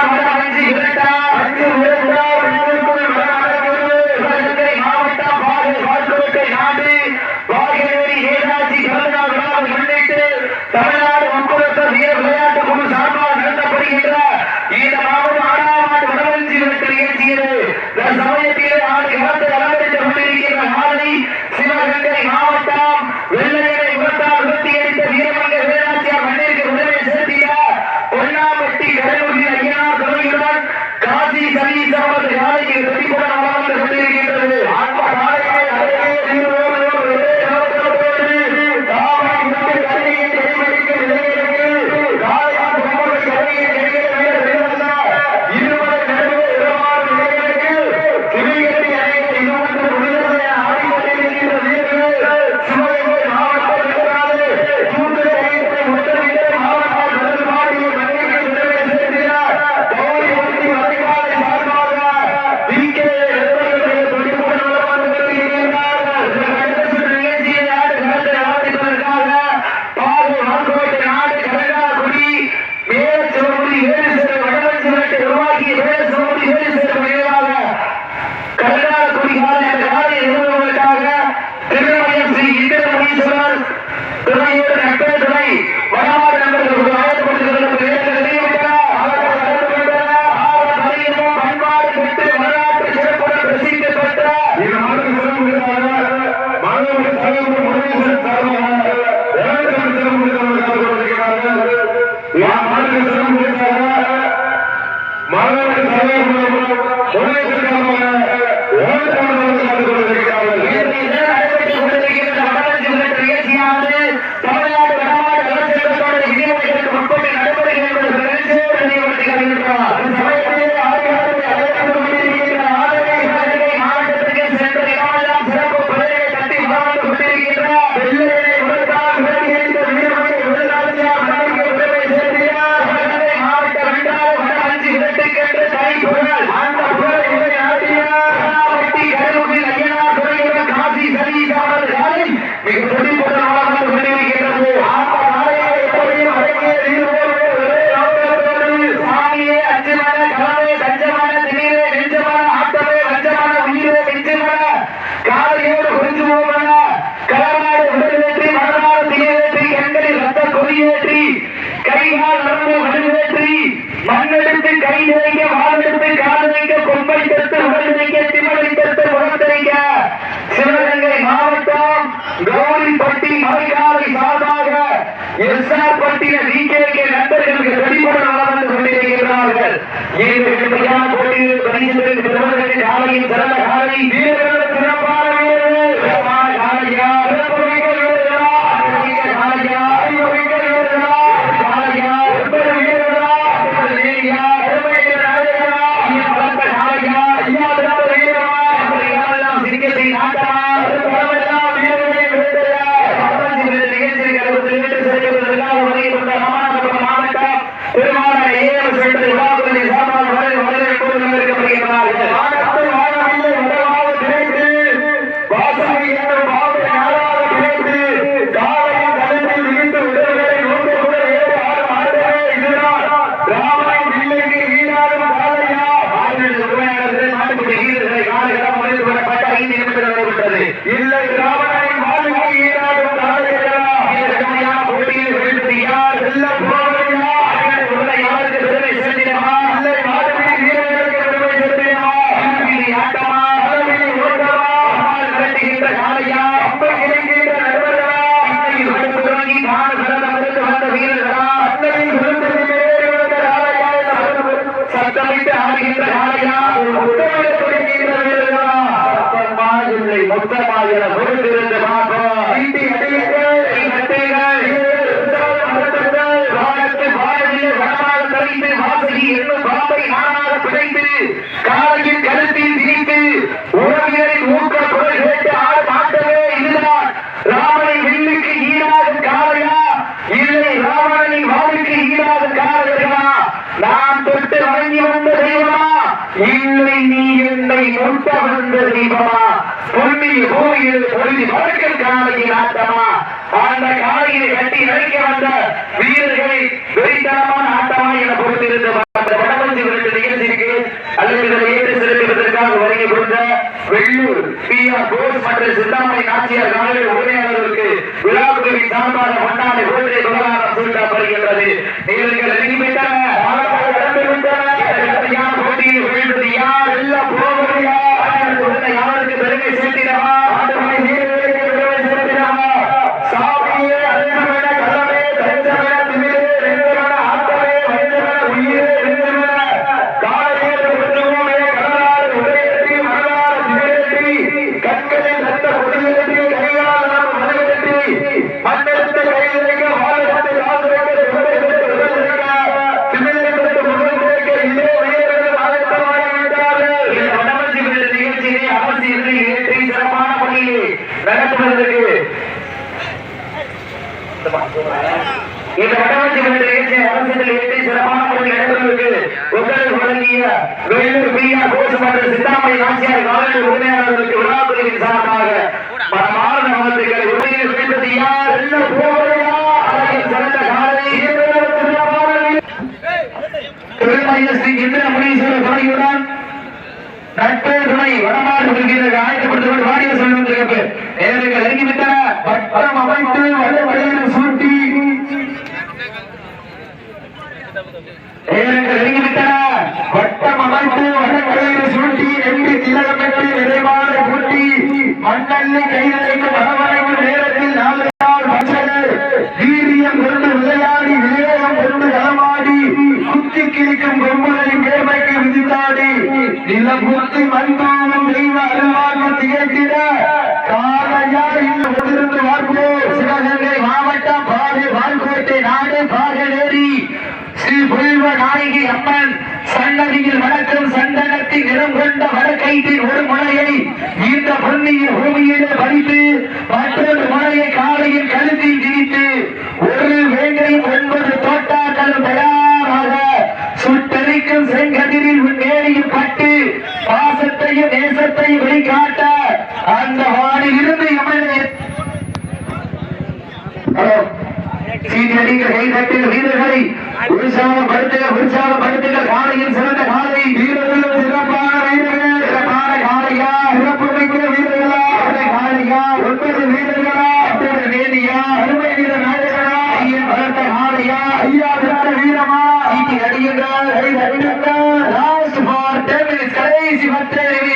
আমাদের আপনি சொல்லிருக்கிறார்கள் கைகால் மனமோ வலுவேற்றி மண்ணெடுத்து கை நிறைக்க வாழ்ந்தெடுத்து கால் வைக்க கொம்பை தடுத்து உடல் வைக்க திமலை தடுத்து உணர்த்தறிக்க சிவகங்கை மாவட்டம் கௌரிப்பட்டி மலைக்காலை சார்பாக எஸ்ஆர் பட்டின வி கே கே நண்பர்களுக்கு வெளிப்படும் வளர்ந்து கொண்டிருக்கிறார்கள். இன்று கடுமையான போட்டியில் பணிந்து காலையில் சிறந்த சிறப்பாக செய்யணும் ¡Gracias! இல்லை நீ என்னை முன்பகர்ந்த தீபமா? புள்ளி பூமியில் பொழுதி படுக்கல் காலையை ஆட்டமா அந்த காலையை கட்டி நடிக்க வந்த வீரர்களை வெறித்தனமான ஆட்டமா என பொறுத்திருந்த அந்த வடமஞ்சி விரட்டு நிகழ்ச்சிக்கு அல்லது ஏற்று சிறப்பிப்பதற்காக வருகை கொடுத்த வெள்ளூர் பி ஆர் கோஸ் மற்றும் சிந்தாமணி நாச்சியார் காலையில் உரையாளர்களுக்கு விழாக்குழுவி சார்பான மன்னானை கோவிலை தொடராக சூழ்நிலை வருகின்றது. நீங்கள் இறங்கிவிட்டன போட்டியில் விழுந்தது யார் எல்லாம் போவது யார் யாருக்கு பெருமை சேர்த்திடவா? ஆண்டுமனை நீர்களுக்கு நடத்துவதற்கு இந்த வடமஞ்சி விருது நிகழ்ச்சியை சிறப்பான பணி நடத்துவதற்கு உங்களுக்கு வழங்கிய வேலூர் பி ஆர் கோஷ் மற்றும் சித்தாமணி நாச்சியார் காவல் உரிமையாளர்களுக்கு விழாக்குழுவின் சார்பாக மனமார்ந்த வாழ்த்துக்களை உண்மையில் யார் என்ன போவதையா சிறந்த காலை ஸ்ரீ இந்திர முனீஸ்வரர் நட்பு துணை வடமாடு வருகிறது ஆயத்தப்படுத்தப்பட்டு வாடிய சொல்லுவதற்கு ஏழைகள் நெருங்கிவிட்டன பட்டம் அமைத்து வட வழியில் சூட்டி. ஏழைகள் நெருங்கிவிட்டன வட்டம் அமைத்து வட வழியில் சூட்டி. திலகம் திலகமிட்டு நிறைவான கூட்டி மண்ணல்லி கைதலைக்கு வரவழைக்கும் நிலபுத்தி மண்பானம் தெய்வ அருள்வாக்கு திகழ்த்திட காலையா இன்று முதிர்ந்து வார்ப்போ. சிவகங்கை மாவட்டம் பாரி வால்கோட்டை நாடு பாகலேரி ஸ்ரீ புல்வ நாயகி அம்மன் சன்னதியில் வணக்கம் சந்தனத்தின் நிறம் கொண்ட வடக்கைட்டின் ஒரு முனையை இந்த பொன்னிய பூமியிலே பதித்து மற்றொரு முனையை காலையில் கழுத்தில் திரித்து ஒரு வேண்டையும் ஒன்பது தோட்டாக்களும் தயாராக சுட்டரிக்கும் செங்கதிரில் உன் மேனியில் பட்டு பாசத்தையும் நேசத்தையும் வெளிக்காட்ட அந்த வானில் இருந்து எமனை ஹலோ. சீனியரிகள் கைதட்டில் வீரர்களை உற்சாகப்படுத்துக உற்சாகப்படுத்துக காலையில் சிறந்த மினிட்ஸ் கடைசி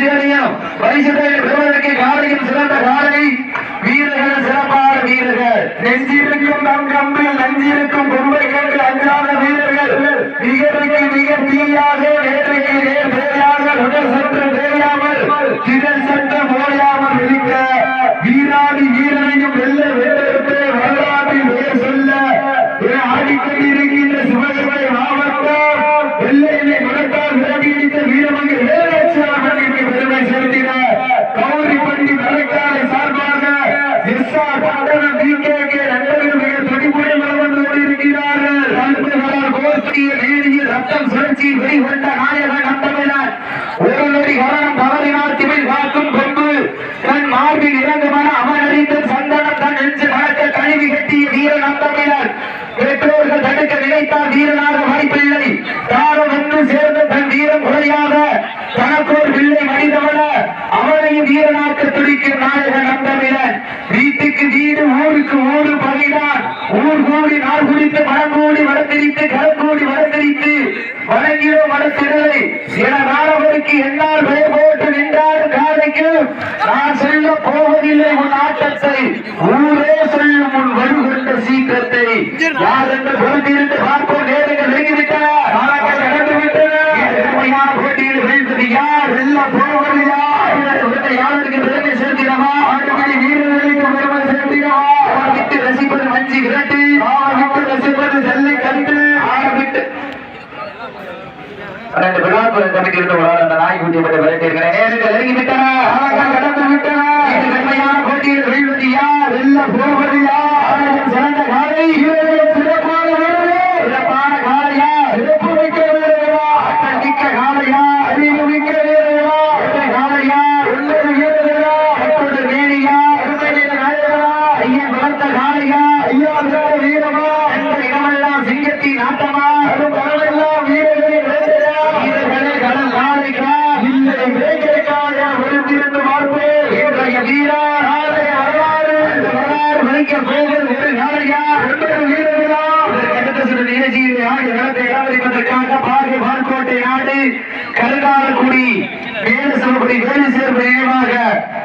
சிறப்பு பரிசு அணியும் பெறுவதற்கு காலையும் சிறந்த காலை. வீரர்கள் சிறப்பான வீரர்கள். நெஞ்சிருக்கும் நம் கம்பில் நஞ்சிருக்கும் பொம்பை கேட்டு அஞ்சாத வீரர்கள். நிகருக்கு நிகர் தீயாக நேற்றுக்கு நேர் தேவையாக உடல் சென்று தேவையாமல் திடல் சென்று மோயாமல் இருக்க. வீராதி வீரனையும் வெல்ல வேண்டெடுத்து வரலாற்றில் பெயர் சொல்ல. என ஆடிக்கொண்டிருக்கின்ற சிவகங்கை மாவட்ட மனத்திடலை என நாடவருக்கு என்னால் பெயர் போட்டு நின்றார் காதைக்கு. நான் சொல்ல போவதில்லை உன் ஆட்டத்தை. ஊரே சொல்லும் உன் வலுகொண்ட சீக்கிரத்தை யார் என்று பொறுத்திருந்து பார்ப்போம் நேரங்கள் நெருங்கிவிட்டன காலங்கள் கடந்து விட்டன இந்த கடுமையான போட்டியில் வீழ்ந்தது யார் வெல்ல போவது யார் உலகத்தை யாருக்கு பெருமை சேர்த்திடவா ஆண்டுகளை வீரர்களுக்கு பெருமை சேர்த்திடவா விட்டு ரசிப்பது வஞ்சி விரட்டு விட்டு ரசிப்பது செல்லை கண்டு விட்டு விழாக்குழு கமிட்டி விட்டு ஒரு அந்த நாய்க்குட்டி பற்றி விரட்டி இருக்கிறேன் நேரங்கள் நெருங்கி விட்டன? கடந்து விட்டன? கடுமையான போட்டியில் வீழ்வது யார்? வெல்ல போவது யார்? ஆயிரம் சிறந்த காலை கருகாலக்குடி வேலு சிவபுரி வேலு சேர்ப்பு நினைவாக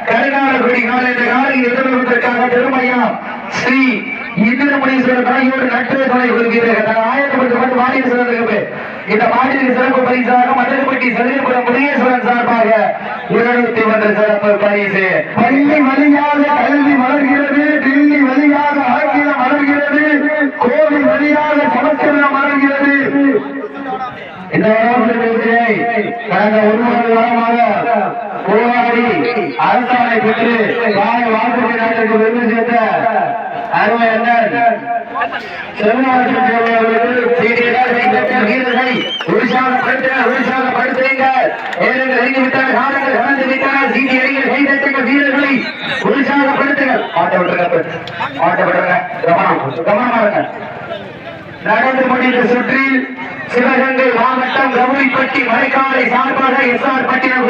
கருகாலக்குடி கால இந்த காலையில் எதிர்வதற்காக பெருமையா ஸ்ரீ இந்திரமுனீஸ்வரர் தலையோடு நட்பே துணை கொள்கிறீர்கள் ஆயிரத்தி மாநில சிறந்தது இந்த மாநில சிறப்பு பரிசாக மதுரைப்பட்டி சதுரபுரம் முருகேஸ்வரன் சார்பாக இருநூத்தி ஒன்று சிறப்பு பரிசு. பெற்று வாழ வாக்குறுதி நாட்டிற்கு பெருமை சேர்த்த அருமை அண்ணன். வீரர்களை உற்சாகப்படுத்த ஆட்ட விட்டுருங்க ஆட்ட விட்டுருங்க. கவனம் கவனமா இருங்க. நடந்து முடிந்த சுற்றில் சிவகங்கை மாவட்டம் கவுரிப்பட்டி மறைக்காலை சார்பாக எஸ் ஆர் பட்டினம்